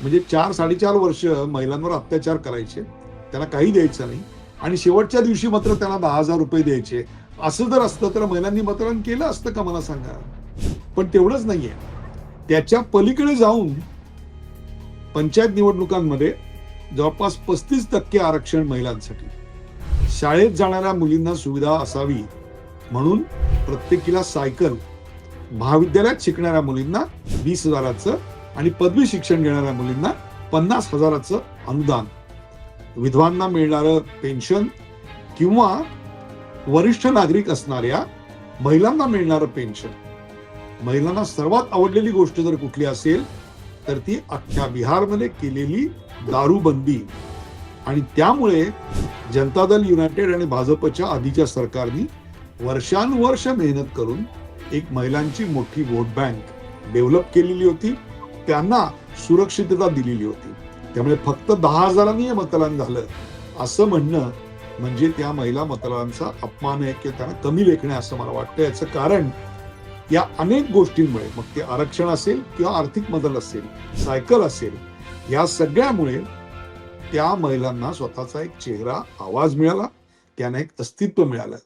म्हणजे चार साडेचार वर्ष महिलांवर अत्याचार करायचे. त्याला काही द्यायचं नाही. आणि शेवटच्या दिवशी मात्र त्यांना दहा हजार रुपये द्यायचे. असं जर असतं तर महिलांनी मतदान केलं असतं का मला सांगा? पण तेवढंच नाहीये. त्याच्या पलीकडे जाऊन पंचायत निवडणुकांमध्ये जवळपास पस्तीस टक्के आरक्षण महिलांसाठी. शाळेत जाणाऱ्या मुलींना सुविधा असावी म्हणून प्रत्येकीला सायकल. महाविद्यालयात शिकणाऱ्या मुलींना वीस हजाराचं आणि पदवी शिक्षण घेणाऱ्या मुलींना पन्नास हजाराचं अनुदान. विधवांना मिळणारं पेन्शन किंवा वरिष्ठ नागरिक असणाऱ्या महिलांना मिळणारं पेन्शन महिलांना सर्वात आवडलेली गोष्ट जर कुठली असेल तर ती अख्ख्या बिहारमध्ये केलेली दारूबंदी. आणि त्यामुळे जनता दल युनायटेड आणि भाजपच्या आधीच्या सरकारनी वर्षानुवर्ष मेहनत करून एक महिलांची मोठी वोट बँक डेव्हलप केलेली होती. त्यांना सुरक्षितता दिलेली होती. त्यामुळे फक्त दहा हजारांनी हे मतदान झालं. असं म्हणणं म्हणजे त्या महिला मतदारांचा अपमान आहे किंवा त्यांना कमी लेखणे असं मला वाटतं. याचं कारण या अनेक गोष्टींमुळे मग ते आरक्षण असेल किंवा आर्थिक मदत असेल सायकल असेल या सगळ्यामुळे त्या महिलांना स्वतःचा एक चेहरा आवाज मिळाला त्यांना एक अस्तित्व मिळालं.